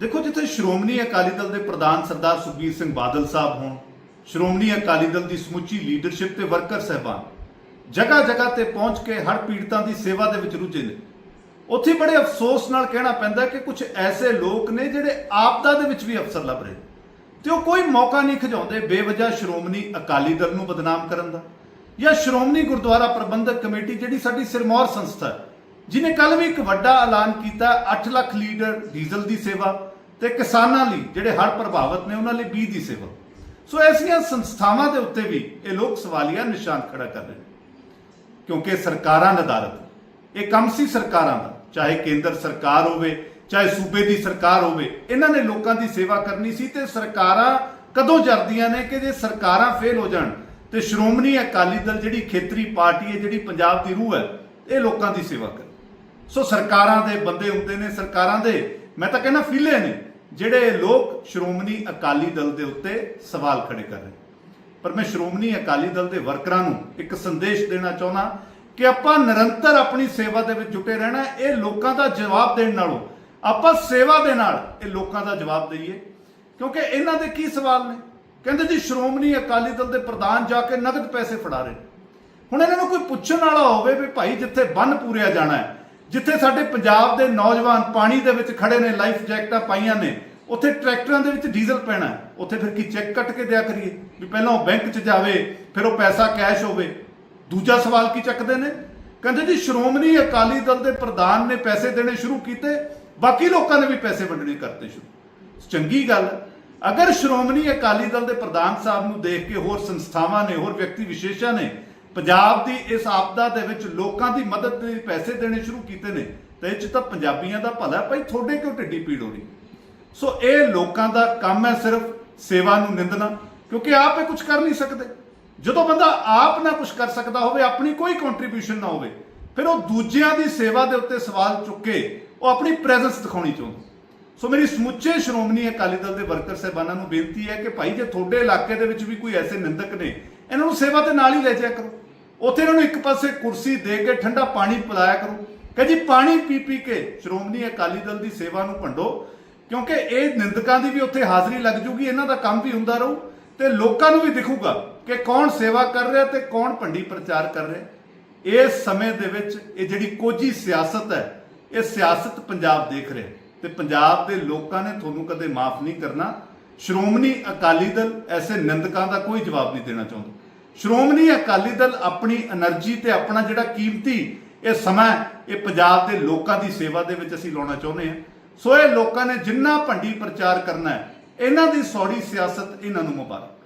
ਦੇਖੋ, ਜਿੱਥੇ ਸ਼੍ਰੋਮਣੀ ਅਕਾਲੀ ਦਲ ਦੇ ਪ੍ਰਧਾਨ ਸਰਦਾਰ ਸੁਖਬੀਰ ਸਿੰਘ ਬਾਦਲ ਸਾਹਿਬ ਹੋਣ, ਸ਼੍ਰੋਮਣੀ ਅਕਾਲੀ ਦਲ ਦੀ ਸਮੁੱਚੀ ਲੀਡਰਸ਼ਿਪ ਤੇ ਵਰਕਰ ਸਹਿਬਾਨ ਜਗ੍ਹਾ ਜਗ੍ਹਾ ਤੇ ਪਹੁੰਚ ਕੇ ਹਰ ਪੀੜਤਾਂ ਦੀ ਸੇਵਾ ਦੇ ਵਿੱਚ ਰੁੱਝੇ ਨੇ। ਉੱਥੇ ਬੜੇ ਅਫਸੋਸ ਨਾਲ ਕਹਿਣਾ ਪੈਂਦਾ ਕਿ ਕੁਝ ਐਸੇ ਲੋਕ ਨੇ ਜਿਹੜੇ ਆਪਦਾ ਦੇ ਵਿੱਚ ਵੀ ਅਫਸਰ ਲੱਭ ਰਹੇ। ਤੇ ਉਹ ਕੋਈ ਮੌਕਾ ਨਹੀਂ ਖਿਜਾਉਂਦੇ ਬੇਵਜ੍ਹਾ ਸ਼੍ਰੋਮਣੀ ਅਕਾਲੀ ਦਲ ਨੂੰ ਬਦਨਾਮ ਕਰਨ ਦਾ, ਜਾਂ ਸ਼੍ਰੋਮਣੀ ਗੁਰਦੁਆਰਾ ਪ੍ਰਬੰਧਕ ਕਮੇਟੀ ਜਿਹੜੀ ਸਾਡੀ ਸਿਰਮੌਰ ਸੰਸਥਾ ਹੈ ਜਿਨੇ ਕੱਲ ਵੀ ਇੱਕ ਵੱਡਾ ਐਲਾਨ ਕੀਤਾ 8 ਲੱਖ ਲੀਟਰ ਡੀਜ਼ਲ ਦੀ ਸੇਵਾ। ਤੇ ਕਿਸਾਨਾਂ ਲਈ ਜਿਹੜੇ ਹੜ੍ਹ ਪ੍ਰਭਾਵਿਤ ਨੇ, ਉਹਨਾਂ ਲਈ 20 ਦੀ ਸੇਵਾ। ਸੋ ਐਸੀਆਂ ਸੰਸਥਾਵਾਂ ਦੇ ਉੱਤੇ ਵੀ ਇਹ ਲੋਕ ਸਵਾਲੀਆ ਨਿਸ਼ਾਨ ਖੜਾ ਕਰ ਰਹੇ ਨੇ। ਕਿਉਂਕਿ ਸਰਕਾਰਾਂ ਨਦਾਰਤ ਇਹ ਕੰਮ ਸੀ ਸਰਕਾਰਾਂ ਦਾ, ਚਾਹੇ ਕੇਂਦਰ ਸਰਕਾਰ ਹੋਵੇ, ਚਾਹੇ ਸੂਬੇ ਦੀ ਸਰਕਾਰ ਹੋਵੇ, ਇਹਨਾਂ ਨੇ ਲੋਕਾਂ ਦੀ ਸੇਵਾ ਕਰਨੀ ਸੀ ਤੇ ਸਰਕਾਰਾਂ ਕਦੋਂ ਜਰਦੀਆਂ ਨੇ ਕਿ ਜੇ ਸਰਕਾਰਾਂ ਫੇਲ ਹੋ ਜਾਣ, ਤੇ ਸ਼੍ਰੋਮਣੀ ਅਕਾਲੀ ਦਲ ਜਿਹੜੀ ਖੇਤਰੀ ਪਾਰਟੀ ਹੈ, ਜਿਹੜੀ ਪੰਜਾਬ ਦੀ ਰੂਹ ਹੈ, ਇਹ ਲੋਕਾਂ ਦੀ ਸੇਵਾ ਕਰੇ। ਸੋ ਸਰਕਾਰਾਂ ਦੇ ਬੰਦੇ ਹੁੰਦੇ ਨੇ, ਸਰਕਾਰਾਂ ਦੇ, ਮੈਂ ਤਾਂ ਕਹਿੰਦਾ ਫੀਲੇ ਨੇ ਜਿਹੜੇ ਲੋਕ ਸ਼੍ਰੋਮਣੀ ਅਕਾਲੀ ਦਲ ਦੇ ਉੱਤੇ ਸਵਾਲ ਖੜੇ ਕਰ ਰਹੇ। ਪਰ ਮੈਂ ਸ਼੍ਰੋਮਣੀ ਅਕਾਲੀ ਦਲ ਦੇ ਵਰਕਰਾਂ ਨੂੰ ਇੱਕ ਸੰਦੇਸ਼ ਦੇਣਾ ਚਾਹੁੰਦਾ ਕਿ ਆਪਾਂ ਨਿਰੰਤਰ ਆਪਣੀ ਸੇਵਾ ਦੇ ਵਿੱਚ ਜੁਟੇ ਰਹਿਣਾ ਇਹ ਲੋਕਾਂ ਦਾ ਜਵਾਬ ਦੇਣ ਨਾਲੋਂ ਆਪਾਂ ਸੇਵਾ ਦੇ ਨਾਲ ਇਹ ਲੋਕਾਂ ਦਾ ਜਵਾਬ ਦਈਏ। ਕਿਉਂਕਿ ਇਹਨਾਂ ਦੇ ਕੀ ਸਵਾਲ ਨੇ? ਕਹਿੰਦੇ ਜੀ ਸ਼੍ਰੋਮਣੀ ਅਕਾਲੀ ਦਲ ਦੇ ਪ੍ਰਧਾਨ ਜਾ ਕੇ ਨਗਦ ਪੈਸੇ ਫੜਾ ਰਹੇ ਨੇ। ਹੁਣ ਇਹਨਾਂ ਨੂੰ ਕੋਈ ਪੁੱਛਣ ਵਾਲਾ ਹੋਵੇ ਵੀ ਭਾਈ ਜਿੱਥੇ ਬੰਨ ਪੂਰਿਆ ਜਾਣਾ ਹੈ ਜਿੱਥੇ ਸਾਡੇ ਪੰਜਾਬ ਦੇ ਨੌਜਵਾਨ ਪਾਣੀ ਦੇ ਵਿੱਚ ਖੜੇ ਨੇ, ਲਾਈਫ ਜੈਕਟਾਂ ਪਾਈਆਂ ਨੇ, ਉੱਥੇ ਟਰੈਕਟਰਾਂ ਦੇ ਵਿੱਚ ਡੀਜ਼ਲ ਪੈਣਾ ਉੱਥੇ ਫਿਰ ਕੀ ਚੈੱਕ ਕੱਟ ਕੇ ਦਿਆ ਕਰੀਏ ਵੀ ਪਹਿਲਾਂ ਉਹ ਬੈਂਕ 'ਚ ਜਾਵੇ, ਫਿਰ ਉਹ ਪੈਸਾ ਕੈਸ਼ ਹੋਵੇ। ਦੂਜਾ ਸਵਾਲ ਕੀ ਚੱਕਦੇ ਨੇ? ਕਹਿੰਦੇ ਜੀ, ਸ਼੍ਰੋਮਣੀ ਅਕਾਲੀ ਦਲ ਦੇ ਪ੍ਰਧਾਨ ਨੇ ਪੈਸੇ ਦੇਣੇ ਸ਼ੁਰੂ ਕੀਤੇ, ਬਾਕੀ ਲੋਕਾਂ ਨੇ ਵੀ ਪੈਸੇ ਵੰਡਣੇ ਕਰਤੇ ਸ਼ੁਰੂ। ਚੰਗੀ ਗੱਲ ਅਗਰ ਸ਼੍ਰੋਮਣੀ ਅਕਾਲੀ ਦਲ ਦੇ ਪ੍ਰਧਾਨ ਸਾਹਿਬ ਨੂੰ ਦੇਖ ਕੇ ਹੋਰ ਸੰਸਥਾਵਾਂ ਨੇ, ਹੋਰ ਵਿਅਕਤੀ ਵਿਸ਼ੇਸ਼ਾਂ ਨੇ ਪੰਜਾਬ ਦੀ ਇਸ ਆਪਦਾ ਦੇ ਵਿੱਚ ਲੋਕਾਂ ਦੀ ਮਦਦ ਲਈ ਪੈਸੇ ਦੇਣੇ ਸ਼ੁਰੂ ਕੀਤੇ ਨੇ ਤੇ ਇਹ ਚ ਤਾਂ ਪੰਜਾਬੀਆਂ ਦਾ ਭਲਾ ਭਾਈ, ਤੁਹਾਡੇ ਕਿਉਂ ਢਿੱਡੀ ਪੀੜ ਹੋ ਰਹੀ? ਸੋ ਇਹ ਲੋਕਾਂ ਦਾ ਕੰਮ ਹੈ ਸਿਰਫ ਸੇਵਾ ਨੂੰ ਨਿੰਦਣਾ, ਕਿਉਂਕਿ ਆਪ ਇਹ ਕੁਝ ਕਰ ਨਹੀਂ ਸਕਦੇ। ਜਦੋਂ ਬੰਦਾ ਆਪ ਨਾ ਕੁਝ ਕਰ ਸਕਦਾ ਹੋਵੇ, ਆਪਣੀ ਕੋਈ ਕੰਟਰੀਬਿਊਸ਼ਨ ਨਾ ਹੋਵੇ, ਫਿਰ ਉਹ ਦੂਜਿਆਂ ਦੀ ਸੇਵਾ ਦੇ ਉੱਤੇ ਸਵਾਲ ਚੁੱਕ ਕੇ ਉਹ ਆਪਣੀ ਪ੍ਰੈਜ਼ੈਂਸ ਦਿਖਾਉਣੀ ਚਾਹੁੰਦਾ। ਸੋ ਮੇਰੀ ਸਮੁੱਚੇ ਸ਼੍ਰੋਮਣੀ ਅਕਾਲੀ ਦਲ ਦੇ ਵਰਕਰ ਸਹਿਬਾਨਾਂ ਨੂੰ ਬੇਨਤੀ ਹੈ ਕਿ ਭਾਈ, ਜੇ ਤੁਹਾਡੇ ਇਲਾਕੇ ਦੇ ਵਿੱਚ ਵੀ ਕੋਈ ਐਸੇ ਨਿੰਦਕ ਨੇ, ਇਹਨਾਂ ਨੂੰ ਸੇਵਾ ਦੇ ਨਾਲ ਹੀ ਲੈ ਜਾਇਆ ਕਰੋ। ਉੱਥੇ ਇਹਨਾਂ ਨੂੰ ਇੱਕ ਪਾਸੇ ਕੁਰਸੀ ਦੇ ਕੇ ਠੰਡਾ ਪਾਣੀ ਪਿਲਾਇਆ ਕਰੋ। ਕਹਿੰਦੀ ਪਾਣੀ ਪੀ ਪੀ ਕੇ ਸ਼੍ਰੋਮਣੀ ਅਕਾਲੀ ਦਲ ਦੀ ਸੇਵਾ ਨੂੰ ਭੰਡੋ, ਕਿਉਂਕਿ ਇਹ ਨਿੰਦਕਾਂ ਦੀ ਵੀ ਉੱਥੇ ਹਾਜ਼ਰੀ ਲੱਗ ਜੂਗੀ, ਇਹਨਾਂ ਦਾ ਕੰਮ ਵੀ ਹੁੰਦਾ ਰਹੂ ਤੇ ਲੋਕਾਂ ਨੂੰ ਵੀ ਦਿਖੂਗਾ ਕਿ ਕੌਣ ਸੇਵਾ ਕਰ ਰਿਹਾ ਤੇ ਕੌਣ ਭੰਡੀ ਪ੍ਰਚਾਰ ਕਰ ਰਿਹਾ। ਇਸ ਸਮੇਂ ਦੇ ਵਿੱਚ ਇਹ ਜਿਹੜੀ ਕੋਝੀ ਸਿਆਸਤ ਹੈ, ਇਹ ਸਿਆਸਤ ਪੰਜਾਬ ਦੇਖ ਰਿਹਾ ਤੇ ਪੰਜਾਬ ਦੇ ਲੋਕਾਂ ਨੇ ਤੁਹਾਨੂੰ ਕਦੇ ਮਾਫ ਨਹੀਂ ਕਰਨਾ। ਸ਼੍ਰੋਮਣੀ ਅਕਾਲੀ ਦਲ ਐਸੇ ਨਿੰਦਕਾਂ ਦਾ ਕੋਈ ਜਵਾਬ ਨਹੀਂ ਦੇਣਾ ਚਾਹੁੰਦਾ। ਸ਼੍ਰੋਮਣੀ ਅਕਾਲੀ ਦਲ ਆਪਣੀ એનર્ਜੀ ਤੇ ਆਪਣਾ ਜਿਹੜਾ ਕੀਮਤੀ ਇਹ ਸਮਾਂ ਇਹ ਪੰਜਾਬ ਦੇ ਲੋਕਾਂ ਦੀ ਸੇਵਾ ਦੇ ਵਿੱਚ ਅਸੀਂ ਲਾਉਣਾ ਚਾਹੁੰਦੇ ਹਾਂ। ਸੋ ਇਹ ਲੋਕਾਂ ਨੇ ਜਿੰਨਾ ਭੰਡੀ ਪ੍ਰਚਾਰ ਕਰਨਾ ਹੈ, ਇਹਨਾਂ ਦੀ ਸੌੜੀ ਸਿਆਸਤ ਇਹਨਾਂ ਨੂੰ ਮੁਬਾਰਕ।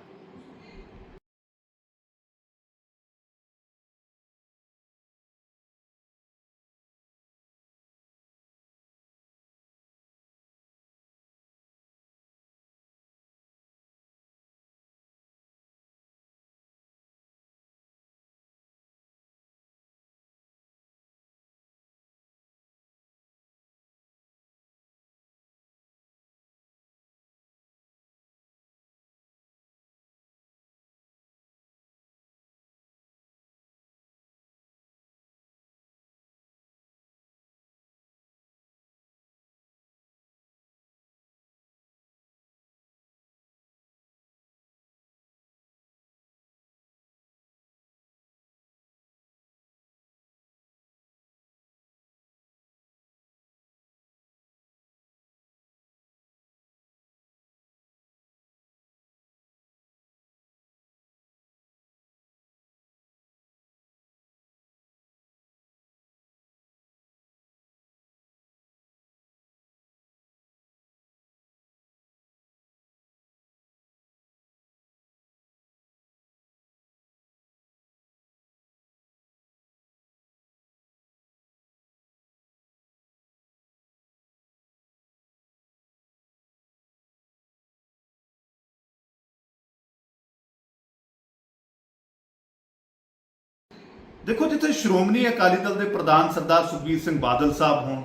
ਦੇਖੋ, ਜਿੱਥੇ ਸ਼੍ਰੋਮਣੀ ਅਕਾਲੀ ਦਲ ਦੇ ਪ੍ਰਧਾਨ ਸਰਦਾਰ ਸੁਖਬੀਰ ਸਿੰਘ ਬਾਦਲ ਸਾਹਿਬ ਹੋਣ,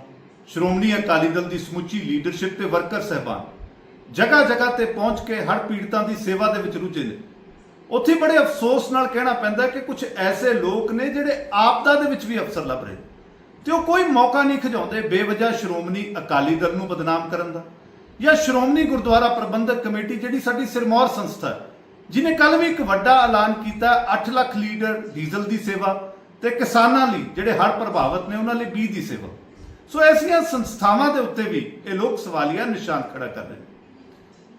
ਸ਼੍ਰੋਮਣੀ ਅਕਾਲੀ ਦਲ ਦੀ ਸਮੁੱਚੀ ਲੀਡਰਸ਼ਿਪ ਤੇ ਵਰਕਰ ਸਹਿਬਾਨ ਜਗ੍ਹਾ ਜਗ੍ਹਾ ਤੇ ਪਹੁੰਚ ਕੇ ਹਰ ਪੀੜਤਾਂ ਦੀ ਸੇਵਾ ਦੇ ਵਿੱਚ ਰੁੱਝੇ ਨੇ। ਉੱਥੇ ਬੜੇ ਅਫਸੋਸ ਨਾਲ ਕਹਿਣਾ ਪੈਂਦਾ ਕਿ ਕੁਝ ਐਸੇ ਲੋਕ ਨੇ ਜਿਹੜੇ ਆਪਦਾ ਦੇ ਵਿੱਚ ਵੀ ਅਫਸਰ ਲੱਭ ਰਹੇ। ਤੇ ਉਹ ਕੋਈ ਮੌਕਾ ਨਹੀਂ ਖਿਜਾਉਂਦੇ ਬੇਵਜ੍ਹਾ ਸ਼੍ਰੋਮਣੀ ਅਕਾਲੀ ਦਲ ਨੂੰ ਬਦਨਾਮ ਕਰਨ ਦਾ, ਜਾਂ ਸ਼੍ਰੋਮਣੀ ਗੁਰਦੁਆਰਾ ਪ੍ਰਬੰਧਕ ਕਮੇਟੀ ਜਿਹੜੀ ਸਾਡੀ ਸਿਰਮੌਰ ਸੰਸਥਾ ਹੈ। ਜਿਨੇ ਕੱਲ ਵੀ ਇੱਕ ਵੱਡਾ ਐਲਾਨ ਕੀਤਾ 8 ਲੱਖ ਲੀਟਰ ਡੀਜ਼ਲ ਦੀ ਸੇਵਾ ਤੇ ਕਿਸਾਨਾਂ ਲਈ, ਜਿਹੜੇ ਹੜ੍ਹ ਪ੍ਰਭਾਵਿਤ ਨੇ, ਉਹਨਾਂ ਲਈ ਬੀਜ ਦੀ ਸੇਵਾ। ਸੋ ਐਸੀਆਂ ਸੰਸਥਾਵਾਂ ਦੇ ਉੱਤੇ ਵੀ ਇਹ ਲੋਕ ਸਵਾਲੀਆ ਨਿਸ਼ਾਨ ਖੜਾ ਕਰ ਰਹੇ ਨੇ।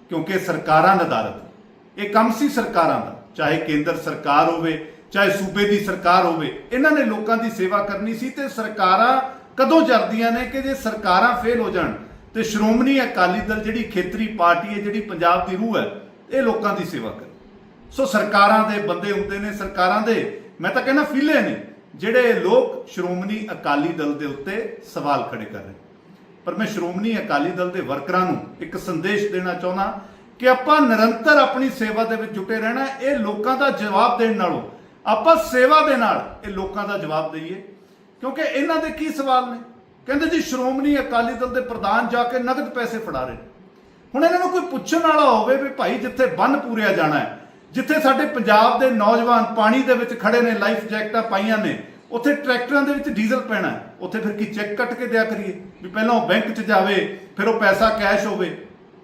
ਕਿਉਂਕਿ ਸਰਕਾਰਾਂ ਨਦਾਰਤ ਇਹ ਕੰਮ ਸੀ ਸਰਕਾਰਾਂ ਦਾ, ਚਾਹੇ ਕੇਂਦਰ ਸਰਕਾਰ ਹੋਵੇ, ਚਾਹੇ ਸੂਬੇ ਦੀ ਸਰਕਾਰ ਹੋਵੇ, ਇਹਨਾਂ ਨੇ ਲੋਕਾਂ ਦੀ ਸੇਵਾ ਕਰਨੀ ਸੀ ਤੇ ਸਰਕਾਰਾਂ ਕਦੋਂ ਜਰਦੀਆਂ ਨੇ ਕਿ ਜੇ ਸਰਕਾਰਾਂ ਫੇਲ ਹੋ ਜਾਣ, ਤੇ ਸ਼੍ਰੋਮਣੀ ਅਕਾਲੀ ਦਲ ਜਿਹੜੀ ਖੇਤਰੀ ਪਾਰਟੀ ਹੈ, ਜਿਹੜੀ ਪੰਜਾਬ ਦੀ ਰੂਹ ਹੈ, ਇਹ ਲੋਕਾਂ ਦੀ ਸੇਵਾ ਕਰੇ। ਸੋ ਸਰਕਾਰਾਂ ਦੇ ਬੰਦੇ ਹੁੰਦੇ ਨੇ, ਸਰਕਾਰਾਂ ਦੇ, ਮੈਂ ਤਾਂ ਕਹਿੰਦਾ ਫਿਲੇ ਨੇ, ਜਿਹੜੇ ਲੋਕ ਸ਼੍ਰੋਮਣੀ ਅਕਾਲੀ ਦਲ ਦੇ ਉੱਤੇ ਸਵਾਲ ਖੜੇ ਕਰ ਰਹੇ ਪਰ ਮੈਂ ਸ਼੍ਰੋਮਣੀ ਅਕਾਲੀ ਦਲ ਦੇ ਵਰਕਰਾਂ ਨੂੰ ਇੱਕ ਸੰਦੇਸ਼ ਦੇਣਾ ਚਾਹੁੰਦਾ ਕਿ ਆਪਾਂ ਨਿਰੰਤਰ ਆਪਣੀ ਸੇਵਾ ਦੇ ਵਿੱਚ ਜੁਟੇ ਰਹਿਣਾ ਇਹ ਲੋਕਾਂ ਦਾ ਜਵਾਬ ਦੇਣ ਨਾਲੋਂ। ਆਪਾਂ ਸੇਵਾ ਦੇ ਨਾਲ ਇਹ ਲੋਕਾਂ ਦਾ ਜਵਾਬ ਦਈਏ। ਕਿਉਂਕਿ ਇਹਨਾਂ ਦੇ ਕੀ ਸਵਾਲ ਨੇ? ਕਹਿੰਦੇ ਜੀ, ਸ਼੍ਰੋਮਣੀ ਅਕਾਲੀ ਦਲ ਦੇ ਪ੍ਰਧਾਨ ਜਾ ਕੇ ਨਗਦ ਪੈਸੇ ਫੜਾ ਰਹੇ ਨੇ। ਹੁਣ ਇਹਨਾਂ ਨੂੰ ਕੋਈ ਪੁੱਛਣ ਵਾਲਾ ਹੋਵੇ ਵੀ ਭਾਈ ਜਿੱਥੇ ਬੰਨ ਪੂਰਿਆ ਜਾਣਾ ਹੈ ਜਿੱਥੇ ਸਾਡੇ ਪੰਜਾਬ ਦੇ ਨੌਜਵਾਨ ਪਾਣੀ ਦੇ ਵਿੱਚ ਖੜੇ ਨੇ, ਲਾਈਫ ਜੈਕਟਾਂ ਪਾਈਆਂ ਨੇ, ਉੱਥੇ ਟਰੈਕਟਰਾਂ ਦੇ ਵਿੱਚ ਡੀਜ਼ਲ ਪੈਣਾ ਉੱਥੇ ਫਿਰ ਕੀ ਚੈੱਕ ਕੱਟ ਕੇ ਦਿਆ ਕਰੀਏ? ਵੀ ਪਹਿਲਾਂ ਉਹ ਬੈਂਕ 'ਚ ਜਾਵੇ, ਫਿਰ ਉਹ ਪੈਸਾ ਕੈਸ਼ ਹੋਵੇ।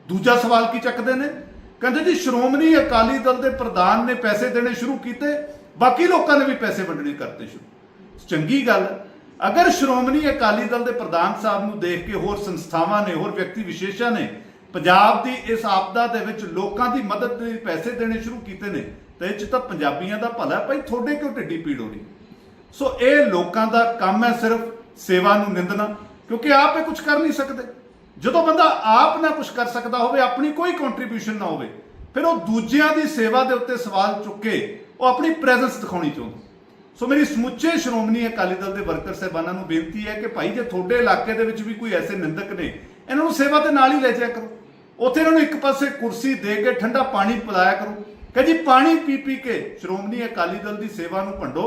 ਦੂਜਾ ਸਵਾਲ ਕੀ ਚੱਕਦੇ ਨੇ? ਕਹਿੰਦੇ ਜੀ, ਸ਼੍ਰੋਮਣੀ ਅਕਾਲੀ ਦਲ ਦੇ ਪ੍ਰਧਾਨ ਨੇ ਪੈਸੇ ਦੇਣੇ ਸ਼ੁਰੂ ਕੀਤੇ, ਬਾਕੀ ਲੋਕਾਂ ਨੇ ਵੀ ਪੈਸੇ ਵੰਡਣੇ ਕਰਤੇ ਸ਼ੁਰੂ। ਚੰਗੀ ਗੱਲ ਅਗਰ ਸ਼੍ਰੋਮਣੀ ਅਕਾਲੀ ਦਲ ਦੇ ਪ੍ਰਧਾਨ ਸਾਹਿਬ ਨੂੰ ਦੇਖ ਕੇ ਹੋਰ ਸੰਸਥਾਵਾਂ ਨੇ, ਹੋਰ ਵਿਅਕਤੀ ਵਿਸ਼ੇਸ਼ਾਂ ਨੇ ਪੰਜਾਬ ਦੀ ਇਸ ਆਪਦਾ ਦੇ ਵਿੱਚ ਲੋਕਾਂ ਦੀ ਮਦਦ ਲਈ ਪੈਸੇ ਦੇਣੇ ਸ਼ੁਰੂ ਕੀਤੇ ਨੇ, ਤਾਂ ਇਹ ਚ ਤਾਂ ਪੰਜਾਬੀਆਂ ਦਾ ਭਲਾ ਭਾਈ ਤੁਹਾਡੇ ਕਿਉਂ ਢਿੱਡੀ ਪੀੜ ਹੋ ਰਹੀ? ਸੋ ਇਹ ਲੋਕਾਂ ਦਾ ਕੰਮ ਹੈ ਸਿਰਫ ਸੇਵਾ ਨੂੰ ਨਿੰਦਣਾ, ਕਿਉਂਕਿ ਆਪ ਇਹ ਕੁਝ ਕਰ ਨਹੀਂ ਸਕਦੇ। ਜਦੋਂ ਬੰਦਾ ਆਪ ਨਾ ਕੁਝ ਕਰ ਸਕਦਾ ਹੋਵੇ, ਆਪਣੀ ਕੋਈ ਕੰਟਰੀਬਿਊਸ਼ਨ ਨਾ ਹੋਵੇ, ਫਿਰ ਉਹ ਦੂਜਿਆਂ ਦੀ ਸੇਵਾ ਦੇ ਉੱਤੇ ਸਵਾਲ ਚੁੱਕ ਕੇ ਉਹ ਆਪਣੀ ਪ੍ਰੈਜ਼ੈਂਸ ਦਿਖਾਉਣੀ ਚਾਹੁੰਦਾ। ਸੋ ਮੇਰੀ ਸਮੁੱਚੇ ਸ਼੍ਰੋਮਣੀ ਅਕਾਲੀ ਦਲ ਦੇ ਵਰਕਰ ਸਹਿਬਾਨਾਂ ਨੂੰ ਬੇਨਤੀ ਹੈ ਕਿ ਭਾਈ ਜੇ ਤੁਹਾਡੇ ਇਲਾਕੇ ਦੇ ਵਿੱਚ ਵੀ ਕੋਈ ਐਸੇ ਨਿੰਦਕ ਨੇ, ਇਹਨਾਂ ਨੂੰ ਸੇਵਾ ਦੇ ਨਾਲ ਹੀ ਲੈ ਜਾਇਆ ਕਰੋ। ਉੱਥੇ ਇਹਨਾਂ ਨੂੰ ਇੱਕ ਪਾਸੇ ਕੁਰਸੀ ਦੇ ਕੇ ਠੰਡਾ ਪਾਣੀ ਪਿਲਾਇਆ ਕਰੋ। ਕਹਿੰਦੀ, ਪਾਣੀ ਪੀ ਪੀ ਕੇ ਸ਼੍ਰੋਮਣੀ ਅਕਾਲੀ ਦਲ ਦੀ ਸੇਵਾ ਨੂੰ ਭੰਡੋ,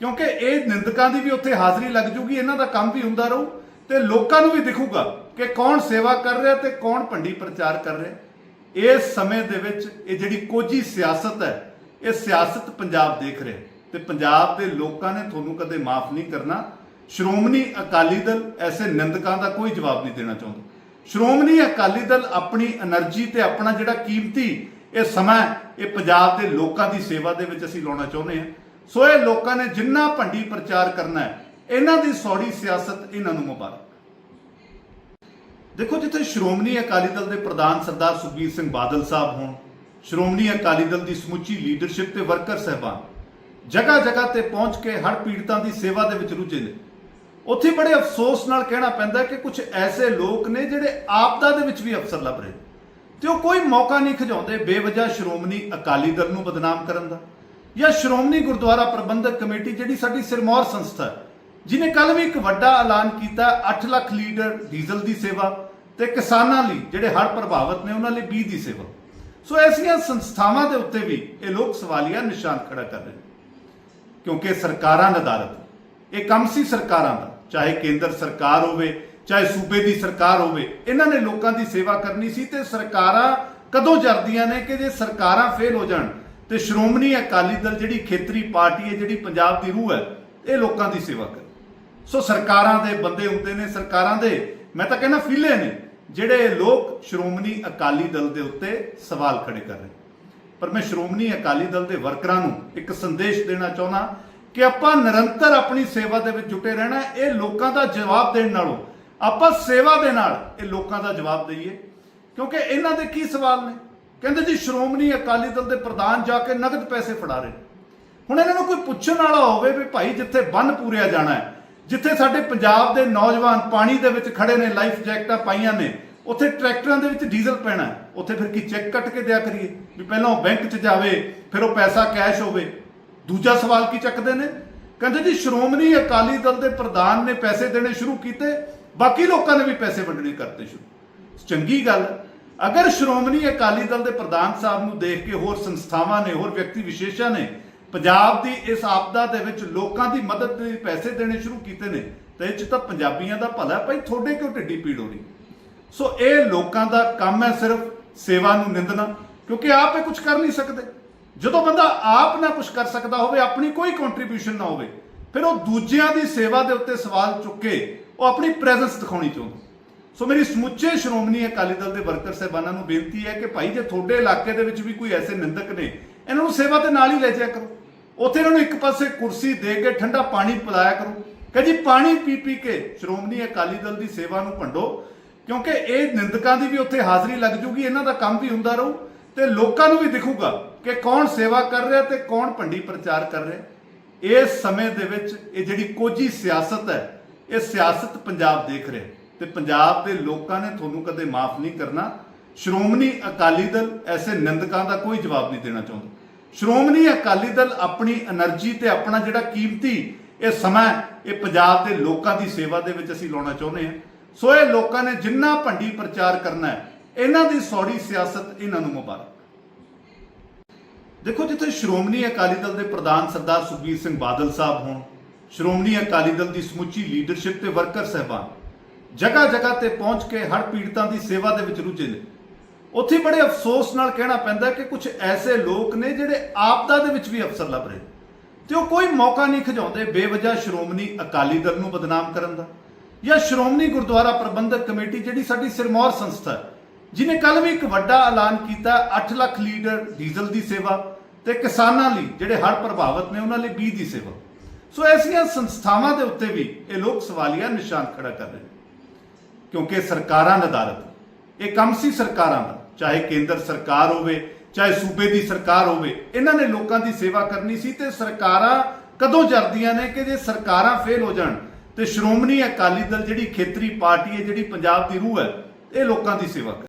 ਕਿਉਂਕਿ ਇਹ ਨਿੰਦਕਾਂ ਦੀ ਵੀ ਉੱਥੇ ਹਾਜ਼ਰੀ ਲੱਗ ਜੂਗੀ, ਇਹਨਾਂ ਦਾ ਕੰਮ ਵੀ ਹੁੰਦਾ ਰਹੂ ਤੇ ਲੋਕਾਂ ਨੂੰ ਵੀ ਦਿਖੂਗਾ ਕਿ ਕੌਣ ਸੇਵਾ ਕਰ ਰਿਹਾ ਤੇ ਕੌਣ ਭੰਡੀ ਪ੍ਰਚਾਰ ਕਰ ਰਿਹਾ। ਇਸ ਸਮੇਂ ਦੇ ਵਿੱਚ ਇਹ ਜਿਹੜੀ ਕੋਝੀ ਸਿਆਸਤ ਹੈ, ਇਹ ਸਿਆਸਤ ਪੰਜਾਬ ਦੇਖ ਰਿਹਾ ਤੇ ਪੰਜਾਬ ਦੇ ਲੋਕਾਂ ਨੇ ਤੁਹਾਨੂੰ ਕਦੇ ਮਾਫ ਨਹੀਂ ਕਰਨਾ। ਸ਼੍ਰੋਮਣੀ ਅਕਾਲੀ ਦਲ ਐਸੇ ਨਿੰਦਕਾਂ ਦਾ ਕੋਈ ਜਵਾਬ ਨਹੀਂ ਦੇਣਾ ਚਾਹੁੰਦਾ। ਸ਼੍ਰੋਮਣੀ ਅਕਾਲੀ ਦਲ ਆਪਣੀ એનર્ਜੀ ਤੇ ਆਪਣਾ ਜਿਹੜਾ ਕੀਮਤੀ ਇਹ ਸਮਾਂ ਇਹ ਪੰਜਾਬ ਦੇ ਲੋਕਾਂ ਦੀ ਸੇਵਾ ਦੇ ਵਿੱਚ ਅਸੀਂ ਲਾਉਣਾ ਚਾਹੁੰਦੇ ਹਾਂ। ਸੋ ਇਹ ਲੋਕਾਂ ਨੇ ਜਿੰਨਾ ਭੰਡੀ ਪ੍ਰਚਾਰ ਕਰਨਾ ਹੈ, ਇਹਨਾਂ ਦੀ ਸੌੜੀ ਸਿਆਸਤ ਇਹਨਾਂ ਨੂੰ ਮੁਬਾਰਕ। ਦੇਖੋ, ਜਿੱਥੇ ਸ਼੍ਰੋਮਣੀ ਅਕਾਲੀ ਦਲ ਦੇ ਪ੍ਰਧਾਨ ਸਰਦਾਰ ਸੁਖਬੀਰ ਸਿੰਘ ਬਾਦਲ ਸਾਹਿਬ ਹੋਣ, ਸ਼੍ਰੋਮਣੀ ਅਕਾਲੀ ਦਲ ਦੀ ਸਮੁੱਚੀ ਲੀਡਰਸ਼ਿਪ ਤੇ ਵਰਕਰ ਸਹਿਬਾਨ ਜਗ੍ਹਾ ਜਗ੍ਹਾ ਤੇ ਪਹੁੰਚ ਕੇ ਹਰ ਪੀੜਤਾਂ ਦੀ ਸੇਵਾ ਦੇ ਵਿੱਚ ਰੁੱਝੇ ਨੇ। ਉੱਥੇ ਬੜੇ ਅਫਸੋਸ ਨਾਲ ਕਹਿਣਾ ਪੈਂਦਾ ਕਿ ਕੁਝ ਐਸੇ ਲੋਕ ਨੇ ਜਿਹੜੇ ਆਪਦਾ ਦੇ ਵਿੱਚ ਵੀ ਅਫਸਰ ਲੱਭ ਰਹੇ। ਤੇ ਉਹ ਕੋਈ ਮੌਕਾ ਨਹੀਂ ਖਿਜਾਉਂਦੇ ਬੇਵਜ੍ਹਾ ਸ਼੍ਰੋਮਣੀ ਅਕਾਲੀ ਦਲ ਨੂੰ ਬਦਨਾਮ ਕਰਨ ਦਾ ਜਾਂ ਸ਼੍ਰੋਮਣੀ ਗੁਰਦੁਆਰਾ ਪ੍ਰਬੰਧਕ ਕਮੇਟੀ ਜਿਹੜੀ ਸਾਡੀ ਸਿਰਮੌਰ ਸੰਸਥਾ ਹੈ, ਜਿਨੇ ਕੱਲ ਵੀ ਇੱਕ ਵੱਡਾ ਐਲਾਨ ਕੀਤਾ 8 ਲੱਖ ਲੀਟਰ ਡੀਜ਼ਲ ਦੀ ਸੇਵਾ ਤੇ ਕਿਸਾਨਾਂ ਲਈ ਜਿਹੜੇ ਹੜ੍ਹ ਪ੍ਰਭਾਵਿਤ ਨੇ ਉਹਨਾਂ ਲਈ 20 ਦੀ ਸੇਵਾ। ਸੋ ਐਸੀਆਂ ਸੰਸਥਾਵਾਂ ਦੇ ਉੱਤੇ ਵੀ ਇਹ ਲੋਕ ਸਵਾਲੀਆ ਨਿਸ਼ਾਨ ਖੜਾ ਕਰ ਰਹੇ ਕਿਉਂਕਿ ਸਰਕਾਰਾਂ ਨਦਾਰਤ ਇਹ ਕੰਮ ਸੀ ਸਰਕਾਰਾਂ ਦਾ। ਚਾਹੇ ਕੇਂਦਰ ਸਰਕਾਰ ਹੋਵੇ, ਚਾਹੇ ਸੂਬੇ ਦੀ ਸਰਕਾਰ ਹੋਵੇ, ਇਹਨਾਂ ਨੇ ਲੋਕਾਂ ਦੀ ਸੇਵਾ ਕਰਨੀ ਸੀ ਤੇ ਸਰਕਾਰਾਂ ਕਦੋਂ ਜਰਦੀਆਂ ਨੇ ਕਿ ਜੇ ਸਰਕਾਰਾਂ ਫੇਲ ਹੋ ਜਾਣ? ਤੇ ਸ਼੍ਰੋਮਣੀ ਅਕਾਲੀ ਦਲ ਜਿਹੜੀ ਖੇਤਰੀ ਪਾਰਟੀ ਹੈ, ਜਿਹੜੀ ਪੰਜਾਬ ਦੀ ਰੂਹ ਹੈ, ਇਹ ਲੋਕਾਂ ਦੀ ਸੇਵਾ ਕਰੇ। ਸੋ ਸਰਕਾਰਾਂ ਦੇ ਬੰਦੇ ਹੁੰਦੇ ਨੇ, ਸਰਕਾਰਾਂ ਦੇ, ਮੈਂ ਤਾਂ ਕਹਿੰਦਾ ਫਿਲੇ ਨੇ, ਜਿਹੜੇ ਲੋਕ ਸ਼੍ਰੋਮਣੀ ਅਕਾਲੀ ਦਲ ਦੇ ਉੱਤੇ ਸਵਾਲ ਖੜੇ ਕਰ ਰਹੇ ਪਰ ਮੈਂ ਸ਼੍ਰੋਮਣੀ ਅਕਾਲੀ ਦਲ ਦੇ ਵਰਕਰਾਂ ਨੂੰ ਇੱਕ ਸੰਦੇਸ਼ ਦੇਣਾ ਚਾਹੁੰਦਾ ਕਿ ਆਪਾਂ ਨਿਰੰਤਰ ਆਪਣੀ ਸੇਵਾ ਦੇ ਵਿੱਚ ਜੁਟੇ ਰਹਿਣਾ ਇਹ ਲੋਕਾਂ ਦਾ ਜਵਾਬ ਦੇਣ ਨਾਲੋਂ। ਆਪਾਂ ਸੇਵਾ ਦੇ ਨਾਲ ਇਹ ਲੋਕਾਂ ਦਾ ਜਵਾਬ ਦਈਏ। ਕਿਉਂਕਿ ਇਹਨਾਂ ਦੇ ਕੀ ਸਵਾਲ ਨੇ? ਕਹਿੰਦੇ ਜੀ, ਸ਼੍ਰੋਮਣੀ ਅਕਾਲੀ ਦਲ ਦੇ ਪ੍ਰਧਾਨ ਜਾ ਕੇ ਨਗਦ ਪੈਸੇ ਫੜਾ ਰਹੇ ਨੇ। ਹੁਣ ਇਹਨਾਂ ਨੂੰ ਕੋਈ ਪੁੱਛਣ ਵਾਲਾ ਹੋਵੇ ਵੀ ਭਾਈ ਜਿੱਥੇ ਬੰਨ ਪੂਰਿਆ ਜਾਣਾ ਹੈ, ਜਿੱਥੇ ਸਾਡੇ ਪੰਜਾਬ ਦੇ ਨੌਜਵਾਨ ਪਾਣੀ ਦੇ ਵਿੱਚ ਖੜੇ ਨੇ, ਲਾਈਫ ਜੈਕਟਾਂ ਪਾਈਆਂ ਨੇ, ਉੱਥੇ ਟਰੈਕਟਰਾਂ ਦੇ ਵਿੱਚ ਡੀਜ਼ਲ ਪੈਣਾ ਉੱਥੇ ਫਿਰ ਕੀ ਚੈੱਕ ਕੱਟ ਕੇ ਦਿਆ ਕਰੀਏ? ਵੀ ਪਹਿਲਾਂ ਉਹ ਬੈਂਕ 'ਚ ਜਾਵੇ, ਫਿਰ ਉਹ ਪੈਸਾ ਕੈਸ਼ ਹੋਵੇ। ਦੂਜਾ ਸਵਾਲ ਕੀ ਚੱਕਦੇ ਨੇ? ਕਹਿੰਦੇ ਜੀ, ਸ਼੍ਰੋਮਣੀ ਅਕਾਲੀ ਦਲ ਦੇ ਪ੍ਰਧਾਨ ਨੇ ਪੈਸੇ ਦੇਣੇ ਸ਼ੁਰੂ ਕੀਤੇ, ਬਾਕੀ ਲੋਕਾਂ ਨੇ ਵੀ ਪੈਸੇ ਵੰਡਣੇ ਕਰਤੇ ਸ਼ੁਰੂ। ਚੰਗੀ ਗੱਲ ਹੈ। ਅਗਰ ਸ਼੍ਰੋਮਣੀ ਅਕਾਲੀ ਦਲ ਦੇ ਪ੍ਰਧਾਨ ਸਾਹਿਬ ਨੂੰ ਦੇਖ ਕੇ ਹੋਰ ਸੰਸਥਾਵਾਂ ਨੇ, ਹੋਰ ਵਿਅਕਤੀ ਵਿਸ਼ੇਸ਼ਾਂ ਨੇ, ਪੰਜਾਬ ਦੀ ਇਸ ਆਪਦਾ ਦੇ ਵਿੱਚ ਲੋਕਾਂ ਦੀ ਮਦਦ ਲਈ ਪੈਸੇ ਦੇਣੇ ਸ਼ੁਰੂ ਕੀਤੇ ਨੇ, ਤਾਂ ਇਹ ਚ ਤਾਂ ਪੰਜਾਬੀਆਂ ਦਾ ਭਲਾ ਭਾਈ, ਤੁਹਾਡੇ ਕਿਉਂ ਢਿੱਡੀ ਪੀੜ ਹੋ ਰਹੀ? ਸੋ ਇਹ ਲੋਕਾਂ ਦਾ ਕੰਮ ਹੈ ਸਿਰਫ ਸੇਵਾ ਨੂੰ ਨਿੰਦਣਾ, ਕਿਉਂਕਿ ਆਪ ਇਹ ਕੁਝ ਕਰ ਨਹੀਂ ਸਕਦੇ। ਜਦੋਂ ਬੰਦਾ ਆਪ ਨਾ ਕੁਝ ਕਰ ਸਕਦਾ ਹੋਵੇ, ਆਪਣੀ ਕੋਈ ਕੰਟਰੀਬਿਊਸ਼ਨ ਨਾ ਹੋਵੇ, ਫਿਰ ਉਹ ਦੂਜਿਆਂ ਦੀ ਸੇਵਾ ਦੇ ਉੱਤੇ ਸਵਾਲ ਚੁੱਕ ਕੇ ਉਹ ਆਪਣੀ ਪ੍ਰੈਜ਼ੈਂਸ ਦਿਖਾਉਣੀ ਚਾਹੁੰਦਾ। ਸੋ ਮੇਰੀ ਸਮੁੱਚੇ ਸ਼੍ਰੋਮਣੀ ਅਕਾਲੀ ਦਲ ਦੇ ਵਰਕਰ ਸਹਿਬਾਨਾਂ ਨੂੰ ਬੇਨਤੀ ਹੈ ਕਿ ਭਾਈ, ਜੇ ਤੁਹਾਡੇ ਇਲਾਕੇ ਦੇ ਵਿੱਚ ਵੀ ਕੋਈ ਐਸੇ ਨਿੰਦਕ ਨੇ, ਇਹਨਾਂ ਨੂੰ ਸੇਵਾ ਤੇ ਨਾਲ ਹੀ ਲੈ ਜਾਇਆ ਕਰੋ। ਉੱਥੇ ਇਹਨਾਂ ਨੂੰ ਇੱਕ ਪਾਸੇ ਕੁਰਸੀ ਦੇ ਕੇ ਠੰਡਾ ਪਾਣੀ ਪਿਲਾਇਆ ਕਰੋ। ਕਿ ਜੀ, ਪਾਣੀ ਪੀ ਪੀ ਕੇ ਸ਼੍ਰੋਮਣੀ ਅਕਾਲੀ ਦਲ ਦੀ ਸੇਵਾ ਨੂੰ ਭੰਡੋ, ਕਿਉਂਕਿ ਇਹ ਨਿੰਦਕਾਂ ਦੀ ਵੀ ਉੱਥੇ ਹਾਜ਼ਰੀ ਲੱਗ ਜੂਗੀ, ਇਹਨਾਂ ਦਾ ਕੰਮ ਵੀ ਹੁੰਦਾ ਰਹੂ ਤੇ ਲੋਕਾਂ ਨੂੰ ਵੀ ਦਿਖੂਗਾ। ਕਿ ਕੌਣ ਸੇਵਾ ਕਰ ਰਿਹਾ ਤੇ ਕੌਣ ਭੰਡੀ ਪ੍ਰਚਾਰ ਕਰ ਰਿਹਾ। ਇਸ ਸਮੇਂ ਦੇ ਵਿੱਚ ਇਹ ਜਿਹੜੀ ਕੋਝੀ ਸਿਆਸਤ ਹੈ, ਇਹ ਸਿਆਸਤ ਪੰਜਾਬ ਦੇਖ ਰਿਹਾ ਤੇ ਪੰਜਾਬ ਦੇ ਲੋਕਾਂ ਨੇ ਤੁਹਾਨੂੰ ਕਦੇ ਮਾਫ ਨਹੀਂ ਕਰਨਾ। ਸ਼੍ਰੋਮਣੀ ਅਕਾਲੀ ਦਲ ਐਸੇ ਨਿੰਦਕਾਂ ਦਾ ਕੋਈ ਜਵਾਬ ਨਹੀਂ ਦੇਣਾ ਚਾਹੁੰਦਾ। ਸ਼੍ਰੋਮਣੀ ਅਕਾਲੀ ਦਲ ਆਪਣੀ એનર્ਜੀ ਤੇ ਆਪਣਾ ਜਿਹੜਾ ਕੀਮਤੀ ਇਹ ਸਮਾਂ ਇਹ ਪੰਜਾਬ ਦੇ ਲੋਕਾਂ ਦੀ ਸੇਵਾ ਦੇ ਵਿੱਚ ਅਸੀਂ ਲਾਉਣਾ ਚਾਹੁੰਦੇ ਹਾਂ। ਸੋ ਇਹ ਲੋਕਾਂ ਨੇ ਜਿੰਨਾ ਭੰਡੀ ਪ੍ਰਚਾਰ ਕਰਨਾ ਹੈ, ਇਹਨਾਂ ਦੀ ਸੌੜੀ ਸਿਆਸਤ ਇਹਨਾਂ ਨੂੰ ਮੁਬਾਰਕ। ਦੇਖੋ, ਜਿੱਥੇ ਸ਼੍ਰੋਮਣੀ ਅਕਾਲੀ ਦਲ ਦੇ ਪ੍ਰਧਾਨ ਸਰਦਾਰ ਸੁਖਬੀਰ ਸਿੰਘ ਬਾਦਲ ਸਾਹਿਬ ਹੋਣ, ਸ਼੍ਰੋਮਣੀ ਅਕਾਲੀ ਦਲ ਦੀ ਸਮੁੱਚੀ ਲੀਡਰਸ਼ਿਪ ਤੇ ਵਰਕਰ ਸਹਿਬਾਨ ਜਗ੍ਹਾ ਜਗ੍ਹਾ ਤੇ ਪਹੁੰਚ ਕੇ ਹਰ ਪੀੜਤਾਂ ਦੀ ਸੇਵਾ ਦੇ ਵਿੱਚ ਰੁੱਝੇ ਨੇ। ਉੱਥੇ ਬੜੇ ਅਫਸੋਸ ਨਾਲ ਕਹਿਣਾ ਪੈਂਦਾ ਕਿ ਕੁਝ ਐਸੇ ਲੋਕ ਨੇ ਜਿਹੜੇ ਆਪਦਾ ਦੇ ਵਿੱਚ ਵੀ ਅਫਸਰ ਲੱਭ ਰਹੇ। ਤੇ ਉਹ ਕੋਈ ਮੌਕਾ ਨਹੀਂ ਖਿਜਾਉਂਦੇ ਬੇਵਜ੍ਹਾ ਸ਼੍ਰੋਮਣੀ ਅਕਾਲੀ ਦਲ ਨੂੰ ਬਦਨਾਮ ਕਰਨ ਦਾ, ਜਾਂ ਸ਼੍ਰੋਮਣੀ ਗੁਰਦੁਆਰਾ ਪ੍ਰਬੰਧਕ ਕਮੇਟੀ ਜਿਹੜੀ ਸਾਡੀ ਸਿਰਮੌਰ ਸੰਸਥਾ ਹੈ ਜਿਨੇ ਕੱਲ ਵੀ ਇੱਕ ਵੱਡਾ ਐਲਾਨ ਕੀਤਾ 8 ਲੱਖ ਲੀਟਰ ਡੀਜ਼ਲ ਦੀ ਸੇਵਾ ਤੇ ਕਿਸਾਨਾਂ ਲਈ, ਜਿਹੜੇ ਹੜ੍ਹ ਪ੍ਰਭਾਵਿਤ ਨੇ, ਉਹਨਾਂ ਲਈ 20 ਦੀ ਸੇਵਾ। ਸੋ ਐਸੀਆਂ ਸੰਸਥਾਵਾਂ ਦੇ ਉੱਤੇ ਵੀ ਇਹ ਲੋਕ ਸਵਾਲੀਆ ਨਿਸ਼ਾਨ ਖੜਾ ਕਰ ਰਹੇ ਨੇ। ਕਿਉਂਕਿ ਸਰਕਾਰਾਂ ਨਦਾਰਤ ਇਹ ਕੰਮ ਸੀ ਸਰਕਾਰਾਂ ਦਾ ਚਾਹੇ ਕੇਂਦਰ ਸਰਕਾਰ ਹੋਵੇ, ਚਾਹੇ ਸੂਬੇ ਦੀ ਸਰਕਾਰ ਹੋਵੇ, ਇਹਨਾਂ ਨੇ ਲੋਕਾਂ ਦੀ ਸੇਵਾ ਕਰਨੀ ਸੀ ਤੇ ਸਰਕਾਰਾਂ ਕਦੋਂ ਜਰਦੀਆਂ ਨੇ ਕਿ ਜੇ ਸਰਕਾਰਾਂ ਫੇਲ ਹੋ ਜਾਣ, ਤੇ ਸ਼੍ਰੋਮਣੀ ਅਕਾਲੀ ਦਲ ਜਿਹੜੀ ਖੇਤਰੀ ਪਾਰਟੀ ਹੈ, ਜਿਹੜੀ ਪੰਜਾਬ ਦੀ ਰੂਹ ਹੈ, ਇਹ ਲੋਕਾਂ ਦੀ ਸੇਵਾ ਕਰੇ।